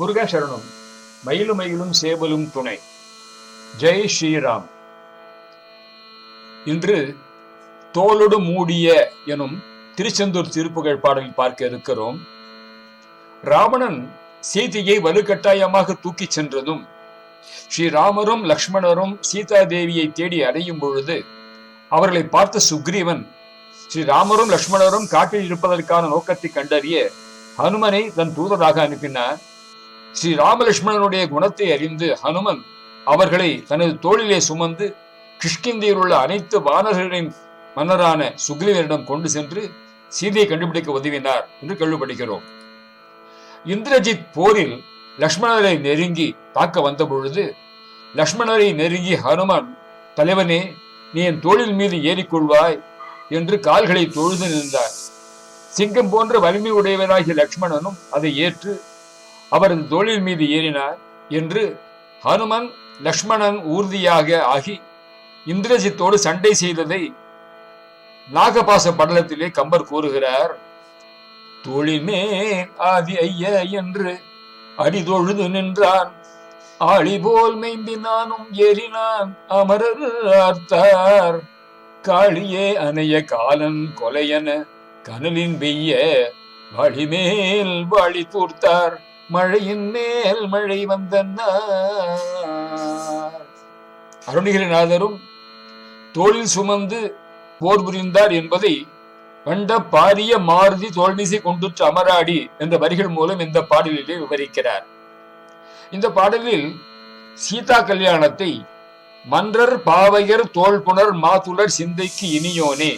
முருகா சரணம். மயிலும் மயிலும் சேவலும் துணை. ஜெய் ஸ்ரீராம். இன்று தோளொடு மூடிய எனும் திருச்செந்தூர் திருப்புகழ் பாடலில் பார்க்க இருக்கிறோம். ராவணன் சீதையை வலுக்கட்டாயமாக தூக்கிச் சென்றதும் ஸ்ரீராமரும் லக்ஷ்மணரும் சீதா தேவியை தேடி அடையும் பொழுது அவர்களை பார்த்த சுக்ரீவன் ஸ்ரீராமரும் லக்ஷ்மணரும் காட்டில் இருப்பதற்கான நோக்கத்தை கண்டறிய ஹனுமனை தன் தூதராக அனுப்பினார். ஸ்ரீ ராமலட்சுமணனுடைய குணத்தை அறிந்து ஹனுமன் அவர்களை தனது தோளிலே சுமந்து கிஷ்கிந்தியில் உள்ள அனைத்து வானர்களின் மன்னரான சுக்ரீவனிடம் கொண்டு சென்று சீதையை கண்டுபிடிக்க உதவினார் என்று கேள்விப்படுகிறோம். இந்திரஜித் போரில் லக்ஷ்மணரை நெருங்கி தாக்க வந்த பொழுது லக்ஷ்மணரை நெருங்கி ஹனுமன் தலைவனே நீ என் தோளில் மீது ஏறிக்கொள்வாய் என்று கால்களை தொழுது நின்றார். சிங்கம் போன்ற வலிமை உடையவனாகிய லக்ஷ்மணனும் அதை ஏற்று அவரது தோளில் மீது ஏறினார் என்று ஹனுமன் லக்ஷ்மணன் ஊர்தியாக ஆகி இந்திரஜித்தோடு சண்டை செய்ததை நாகபாச படலத்திலே கம்பர் கூறுகிறார் தோழிமே ஆதி ஐய என்று அடிதொழுது நின்றான். ஆளி போல் மெய்ந்தினானும் ஏறினான். அமரர் ஆர்த்தார். காளியே அணைய காலன் கொலையன கனலின் பெய்ய வழிமேல் வழி தூர்த்தார். மழையின் மேல் மழை வந்தன்னார் அருணகிரிநாதரும் தோளில் சுமந்து போர் புரிந்தார் என்பதை வண்ட பாரிய மாருதி தோல்மிசை கொண்டுற்று அமராடி என்ற வரிகள் மூலம் இந்த பாடலிலே விவரிக்கிறார். இந்த பாடலில் சீதா கல்யாணத்தை மன்றர் பாவையர் தோல்புணர் மாதுளர் சிந்தைக்கு இனியோனே.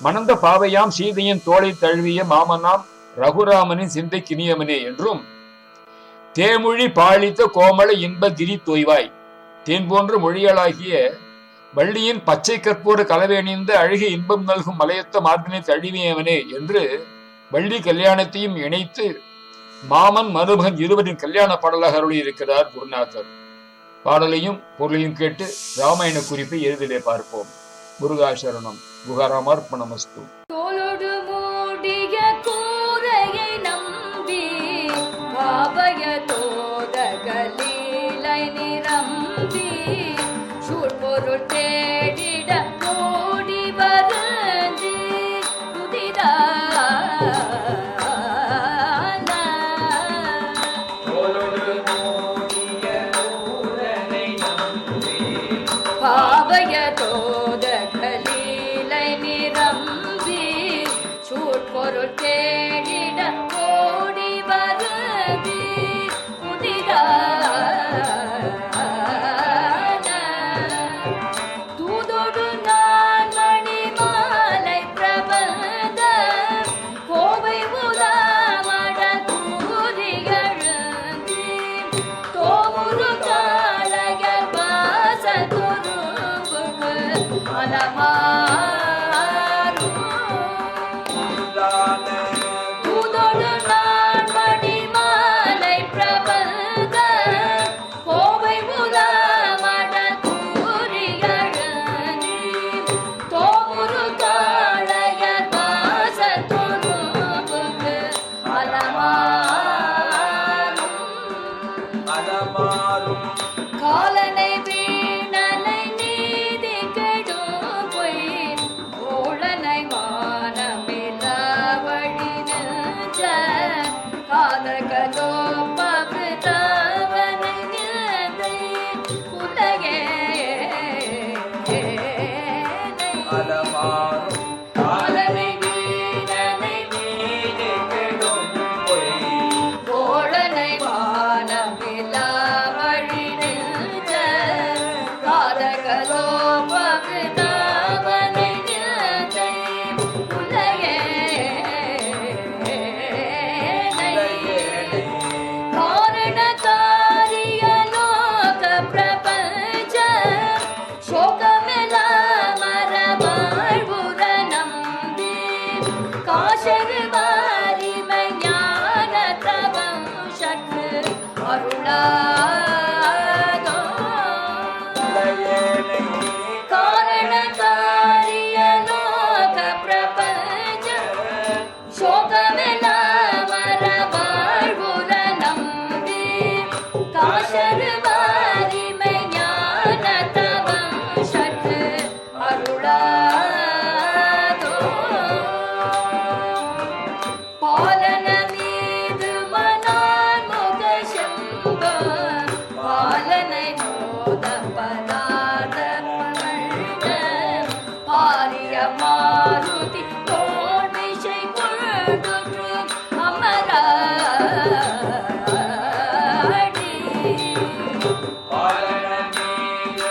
மணந்த பாவையாம் சீதையின் தோளை தழுவிய மாமனாம் ரகுராமனின் சிந்தைக்கு இனியவனே என்றும் தேமொழி பாழித்த கோமள இன்ப திரி தொய்வாய். தேன் போன்ற மொழிகளாகிய வள்ளியின் பச்சை கற்போடு கலவேணிந்த அழகிய இன்பம் நல்கும் மலையத்த மார்பினை தழுவியவனே என்று வள்ளி கல்யாணத்தையும் இணைத்து மாமன் மருமகன் இருவரின் கல்யாண பாடலாக அருளி இருக்கிறார் குருநாதர். பாடலையும் பொருளையும் கேட்டு ராமாயண குறிப்பை எளிதிலே பார்ப்போம். முருகாசரணம். குகாராமார்ப்பணமஸ்து. तो Adama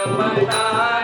Ramana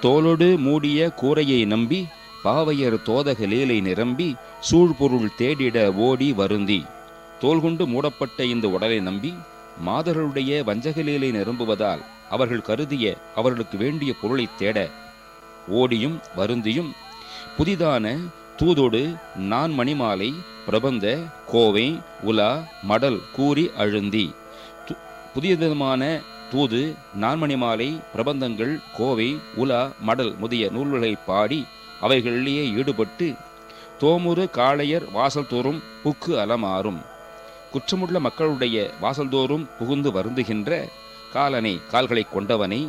தோலொடு மூடிய கூரையை நம்பி பாவையர் தோதக லீலை நிரம்பி சூழ்பொருள் தேடிட ஓடி வருந்தி. தோல் கொண்டு மூடப்பட்ட இந்த உடலை நம்பி மாதர்களுடைய வஞ்சகலீலை நிரம்புவதால் அவர்கள் கருதிய அவர்களுக்கு வேண்டிய பொருளைத் தேட ஓடியும் வருந்தியும் புதிதான தூதோடு நான் மணிமாலை பிரபந்த கோவை உலா மடல் கூறி அழுந்தி. து- புதிய விதமான தூது நான்மணிமாலை பிரபந்தங்கள் கோவை உலா மடல் முதிய நூல்களை பாடி அவைகளிலேயே ஈடுபட்டு தோமுறு காளையர் வாசல் தோறும் புக்கு அலமாறும். குற்றமுள்ள மக்களுடைய வாசல்தோறும் புகுந்து வருந்துகின்ற காலனை கால்களை கொண்டவனை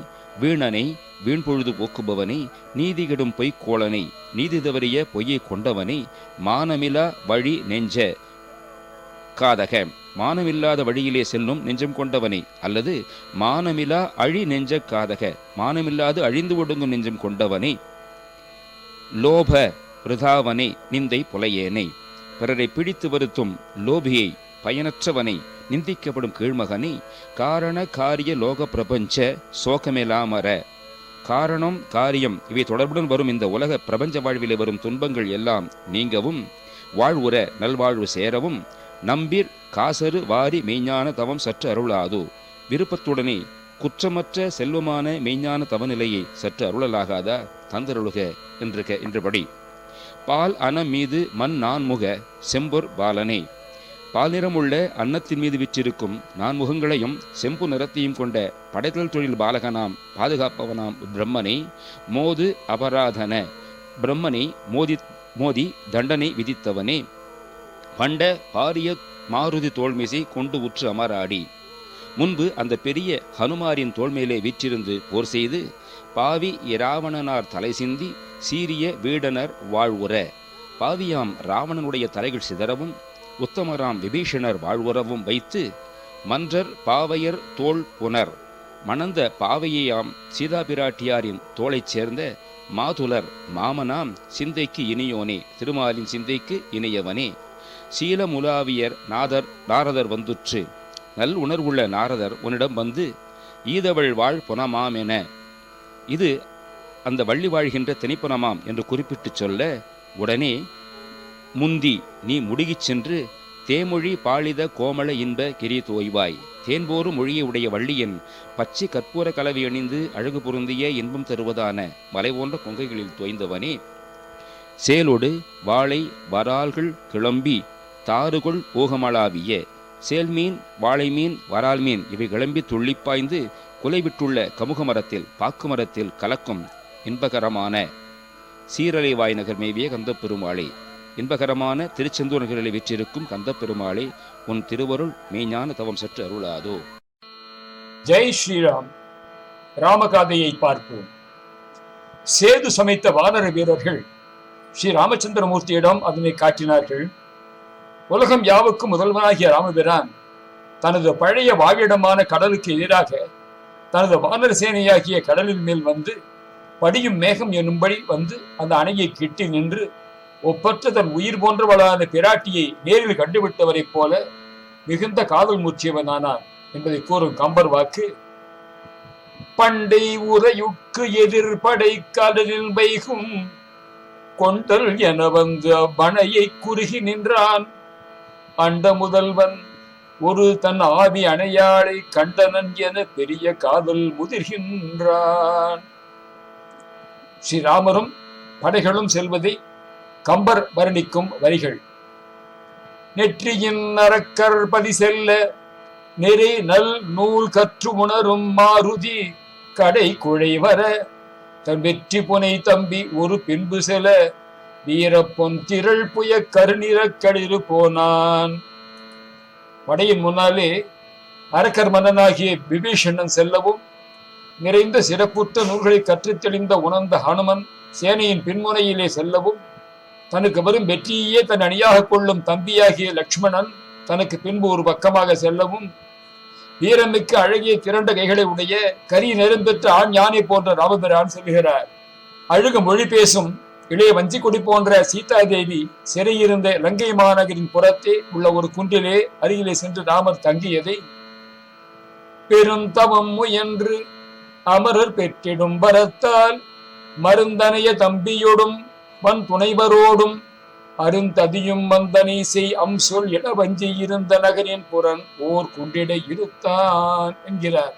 வீணனை வீண்பொழுது போக்குபவனை நீதி கெடும் பொய்க்கோளனை நீதி தவறிய பொய்யை கொண்டவனை மானமிலா வழி நெஞ்ச காதக. மானமில்லாத வழியிலே செல்லும் நெஞ்சம் கொண்டவனை அல்லது மானமிலா அழி நெஞ்ச காதக மானமில்லாது அழிந்து ஒடுங்கும் நெஞ்சம் கொண்டவனை. லோப ரிதாவனை நிந்தை புலையேனை. பிறரை பிடித்து வருத்தும் லோபியை பயனற்றவனை நிந்திக்கப்படும் கீழ்மகனை. காரண காரிய லோக பிரபஞ்ச சோகமெலாமர. காரணம் காரியம் இவை தொடர்புடன் வரும் இந்த உலக பிரபஞ்ச வாழ்விலே வரும் துன்பங்கள் எல்லாம் நீங்கவும் வாழ்வுற நல்வாழ்வு சேரவும் நம்பிர் காசரு வாரி மெய்ஞான தவம் சற்று அருளாதோ. விருப்பத்துடனே குற்றமற்ற செல்வமான மெய்ஞான தவநிலையை சற்று அருளலாகாதா? தந்தருளுக என்றுக என்றபடி. பால் அனம் மீது மண் நான்முக செம்பொர் பாலனே. பால் நிறமுள்ள அன்னத்தின் மீது விற்றிருக்கும் நான்முகங்களையும் செம்பு நிறத்தையும் கொண்ட படைத்தல் தொழில் பாலகனாம் பாதுகாப்பவனாம் பிரம்மனை மோது அபராதன பிரம்மனை மோதி மோதி தண்டனை விதித்தவனே. பண்ட பாரிய மாருதி தோல்மிசை கொண்டு உற்று அமராடி. முன்பு அந்த பெரிய ஹனுமாரின் தோல்மையிலே வீற்றிருந்து போர் செய்து பாவி இராவணனார் தலை சிந்தி சீரிய வீடனர் வாழ்வுற. பாவியாம் ராவணனுடைய தலைகள் சிதறவும் உத்தமராம் விபீஷணர் வாழ்வுறவும் வைத்து மன்றர் பாவையர் தோல் புனர் மணந்த பாவையாம் சீதாபிராட்டியாரின் தோளைச் சேர்ந்த மாதுலர் மாமனாம் சிந்தைக்கு இனியோனே திருமாலின் சிந்தைக்கு இணையவனே. சீலமுலாவியர் நாதர் நாரதர் வந்துற்று. நல் உணர்வுள்ள நாரதர் உன்னிடம் வந்து ஈதவள் வாழ் புனமாம் என. இது அந்த வள்ளி வாழ்கின்ற திணைப்புனமாம் என்று குறிப்பிட்டு சொல்ல உடனே முந்தி நீ முடுகிச் சென்று தேமொழி பாலித கோமள இன்ப கிரி தோய்வாய். தேன்போரு மொழியை உடைய வள்ளியின் பச்சை கற்பூர கலவி அணிந்து அழகு பொருந்திய இன்பம் தருவதான மலை போன்ற கொங்கைகளில் தோய்ந்தவனே. சேலொடு வாளை வரால்கள் கிளம்பி தாறுகொள் போகமளாவிய சேல்மீன் வாழைமீன் வரால் மீன் இவை கிளம்பி துள்ளிப்பாய்ந்து குலைவிட்டுள்ள கமுக மரத்தில் பாக்கு மரத்தில் கலக்கும் இன்பகரமான சீரலை வாய் நகர் மேவிய கந்தப்பெருமாளை. இன்பகரமான திருச்செந்தூர் நகரில் விற்றிருக்கும் கந்தப்பெருமாளை உன் திருவருள் மெய்ஞான தவம் சற்று அருளாதோ. ஜெய் ஸ்ரீராம். ராமகாதையை பார்ப்போம். சேது சமைத்த வானர வீரர்கள் ஸ்ரீ ராமச்சந்திரமூர்த்தியிடம் அதனை காட்டினார்கள். உலகம் யாவுக்கும் முதல்வனாகிய ராமபிரான் தனது பழைய வாழிடமான கடலுக்கு எதிராக தனது வானர் சேனையாகிய கடலின் மேல் வந்து படியும் மேகம் என்னும்படி வந்து அந்த அணையை கிட்டி நின்று ஒப்பற்ற தன் உயிர் போன்றவளான பிராட்டியை நேரில் கண்டுவிட்டவரைப் போல மிகுந்த காதல் மூச்சியவனானார் என்பதை கூறும் கம்பர் வாக்கு. பண்டை உரையுக்கு எதிர்படை கடலில் வைகும் கொண்டல் என வந்து அவ்வணையை குறுகி நின்றான். அண்ட முதல்வன் ஒரு தன் ஆவி அணையாளை கண்டனன் என பெரிய காதல் முதிர்கின்றான். ஸ்ரீராமரும் படைகளும் செல்வதை கம்பர் வர்ணிக்கும் வரிகள். நெற்றியின் நரக்கர் பதி செல்ல நெறி நல் நூல் கற்று உணரும் மாருதி கடை குழை வர தன் வெற்றி புனை தம்பி ஒரு பின்பு செல வீரப்பொன் திரள் புய கருநிற களிறு போனான். படையின் முன்னாலே அரக்கர் மன்னனாகிய விபீஷணன் செல்லவும் நிறைந்த சிறப்புற்ற நூல்களை கற்றுத் தெளிந்த உணர்ந்த ஹனுமன் சேனையின் பின்முனையிலே செல்லவும் தனக்கு வரும் வெற்றியே தன் அணியாக கொள்ளும் தம்பியாகிய லக்ஷ்மணன் தனக்கு பின்பு ஒரு பக்கமாக செல்லவும் வீரமிக்க அழகிய திரண்ட கைகளை உடைய கரி நெரும்பெற்ற ஆண் யானை போன்ற ராமபிரான் செல்கிறார் அழுக மொழி பேசும் இளைய வஞ்சிக்குடி போன்ற சீதாதேவி சிறையிருந்த லங்கை மாநகரின் புறத்தே உள்ள ஒரு குன்றிலே அருகிலே சென்று ராமர் தங்கியதை பெருந்தவம் முயன்று அமரர் பெற்றிடும் வரத்தால் மருந்தனைய தம்பியோடும் வன் துணைவரோடும் அருந்ததியும் வந்தனை செய் அம்சொல் இளவஞ்சி இருந்த நகரின் புறன் ஓர் குண்டிட இருத்தான் என்கிறார்.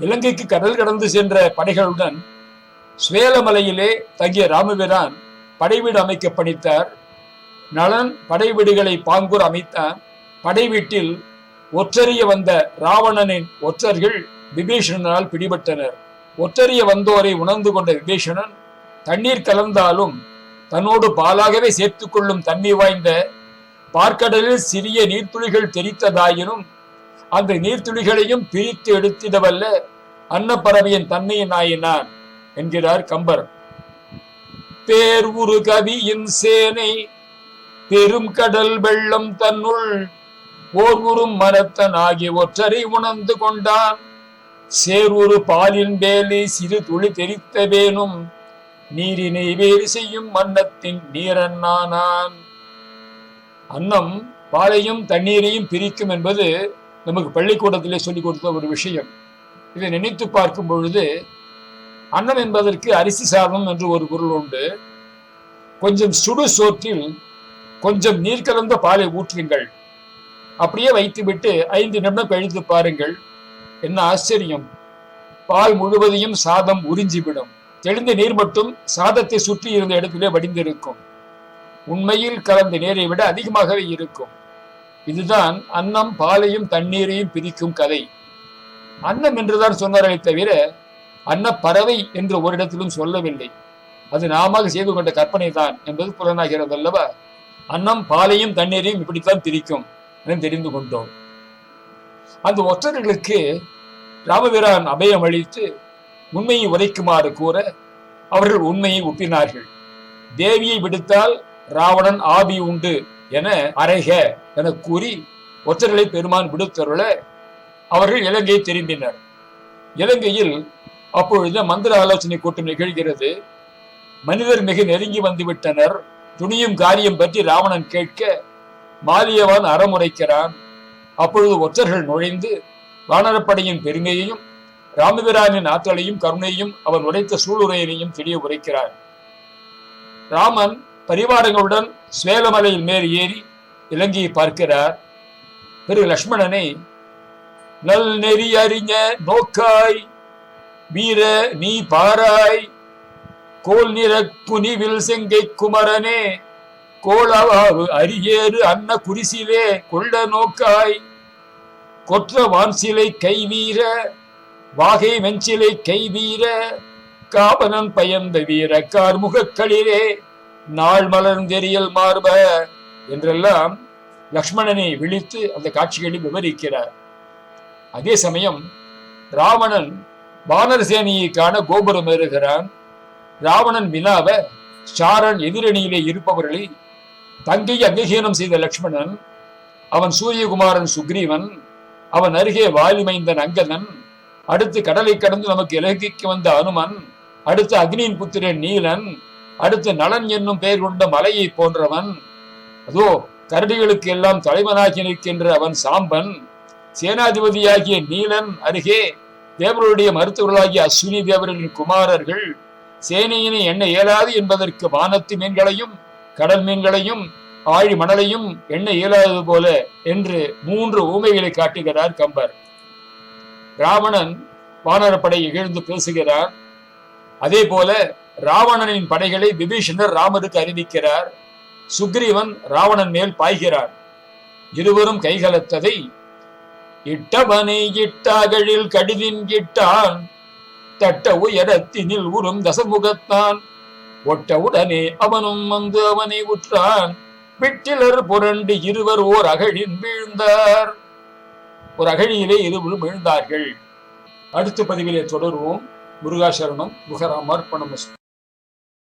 இலங்கைக்கு கடல் கடந்து சென்ற படைகளுடன் சுவேலமலையிலே தங்கிய ராமபிரான் படைவீடு அமைக்க பணித்தார். நலன் படைவீடுகளை பாங்கூர் அமைத்தான். படை வீட்டில் ஒற்றறிய வந்த ராவணனின் ஒற்றர்கள் விபீஷணனால் பிடிபட்டனர். ஒற்றறிய வந்தோரை உணர்ந்து கொண்ட விபீஷணன் தண்ணீர் கலந்தாலும் தன்னோடு பாலாகவே சேர்த்து கொள்ளும் தண்ணி வாய்ந்த பார்க்கடலில் சிறிய நீர்த்துளிகள் தெரித்ததாயினும் அந்த நீர்த்துளிகளையும் பிரித்து எடுத்திடவல்ல அன்னப்பறவையின் தன்மையின் ஆயினான் என்கிறார் கம்பர். பேர் உரு கவியின் சேனை பெரும் கடல் வெள்ளம் தன்னுள் ஓர் உறும் மரத்தன் ஆகிய ஒற்றரை உணர்ந்து கொண்டான். சேரூரு பாலின் வேலை சிறு துளி தெரித்த வேணும். நீரினை வேறு செய்யும் மன்னத்தின் நீரன்னானான் அன்னம் பாலையும் தண்ணீரையும் பிரிக்கும் என்பது நமக்கு பள்ளிக்கூடத்திலே சொல்லிக் கொடுத்த ஒரு விஷயம். இதை நினைத்து பார்க்கும் பொழுது அன்னம் என்பதற்கு அரிசி சாதம் என்று ஒரு பொருள் உண்டு. கொஞ்சம் சுடு சோற்றில் கொஞ்சம் நீர் கலந்த பாலை ஊற்றுங்கள். அப்படியே வைத்துவிட்டு ஐந்து நிமிடம் கழித்து பாருங்கள். என்ன ஆச்சரியம். பால் முழுவதையும் சாதம் உறிஞ்சிவிடும். தெளிந்த நீர் மட்டும் சாதத்தை சுற்றி இருந்த இடத்திலே வடிந்திருக்கும். உண்மையில் கலந்த நீரை விட அதிகமாகவே இருக்கும். இதுதான் அன்னம் பாலையும் தண்ணீரையும் பிரிக்கும் கதை. அன்னம் என்றுதான் சொன்னார்களே தவிர அன்னப்பறவை என்று ஒரு இடத்திலும் சொல்லவில்லை. அது நாம செய்து கொண்ட கற்பனை தான் என்பது புலனாகிறது அல்லவா? அன்னம் பாலையும் தண்ணீரையும் இப்படித்தான் பிரிக்கும் என தெரிந்து கொண்டோம். அந்த ஒற்றர்களுக்கு ராமவீரான் அபயம் அளித்து உண்மையை உரைக்குமாறு கூற அவர்கள் உண்மையை ஒப்பினார்கள். தேவியை விடுத்தால் ராவணன் ஆபி உண்டு என அறைக என கூறி ஒற்றர்களை பெருமான் விடுத்தருள அவர்கள் இலங்கையை திரும்பினர். இலங்கையில் அப்பொழுது மந்திர ஆலோசனை கூட்டம் நிகழ்கிறது. மனிதர் மிக நெருங்கி வந்துவிட்டனர். துணியும் காரியம் பற்றி ராவணன் கேட்க மாலியவான் அறமுறைக்கிறான். அப்பொழுது ஒற்றர்கள் நுழைந்து வானரப்படையின் பெருமையையும் ராமபிரானின் ஆற்றலையும் கருணையும் அவன் உரைத்த சூளுரையினையும் தெளிய உரைக்கிறார் ராமன் பரிவாரங்களுடன் சுவேலமலையில் மேல் ஏறி இலங்கையை பார்க்கிறார். பிறகு லக்ஷ்மணனை நல் நெறி அறிஞ நோக்காய் வீர நீ பாராய் கோல் நிற புனிவில் செங்கை குமரனே கோலவாவு அரியேறு அன்ன குரிசிலே கொள்ள நோக்காய் கொற்ற வான்சிலை கைவீர வாகை வெஞ்சிலை கைவீர காவலன் பயந்த வீர கார்முகக்களிலே நாள் மலர்ந்தெறியல் மார்ப என்றெல்லாம் லக்ஷ்மணனை விழித்து அந்த காட்சிகளை விவரிக்கிறார். அதே சமயம் ராவணன் வானரசேனியை காண கோபுரம் ஏறுகிறான். ராவணன் வினாவ சாரன் எதிரணியிலே இருப்பவர்களை தங்கையை அங்கீகீனம் செய்த லக்ஷ்மணன் அவன் சூரியகுமாரன் சுக்ரீவன் அவன் அருகே வாலிமைந்தன் அங்கதன் அடுத்து கடலை கடந்து நமக்கு இலங்கைக்கு வந்த அனுமன் அடுத்து அக்னியின் புத்திரன் நீலன் அடுத்து நலன் என்னும் பெயர் கொண்ட மலையை போன்றவன். அதோ கரடிகளுக்கு எல்லாம் தலைவனாகி நிற்கின்ற அவன் சாம்பன் சேனாதிபதியாகிய நீலன் அருகே தேவருடைய மருத்துவர்களாகிய அஸ்வினி தேவரின் குமாரர்கள் சேனையினை எண்ண இயலாது என்பதற்கு வானத்து மீன்களையும் கடல் மீன்களையும் ஆழி மணலையும் எண்ண இயலாதது போல என்று மூன்று ஊமைகளை காட்டுகிறார் கம்பர். ராவணன் வானரப்படை இகழ்ந்து பேசுகிறார். அதே போல ராவணனின் படைகளை விபீஷணர் ராமருக்கு அறிவிக்கிறார். சுக்ரீவன் ராவணன் மேல் பாய்கிறார். இருவரும் கைகலத்ததை இட்டவனை இட்டாகழில் கடிதின் இட்டான் தட்ட உயரத்தினில் உறும் தசமுகத்தான் ஒட்டவுடனே அவனும் வந்து அவனை உற்றான் விட்டிலர் புரண்டு இருவர் ஓர் அகழின் வீழ்ந்தார். ஒரு அகழியிலே இருவரும் விழுந்தார்கள். அடுத்த பதிவிலே தொடருவோம். முருகாசரணம் முகராமர்ப்பணம்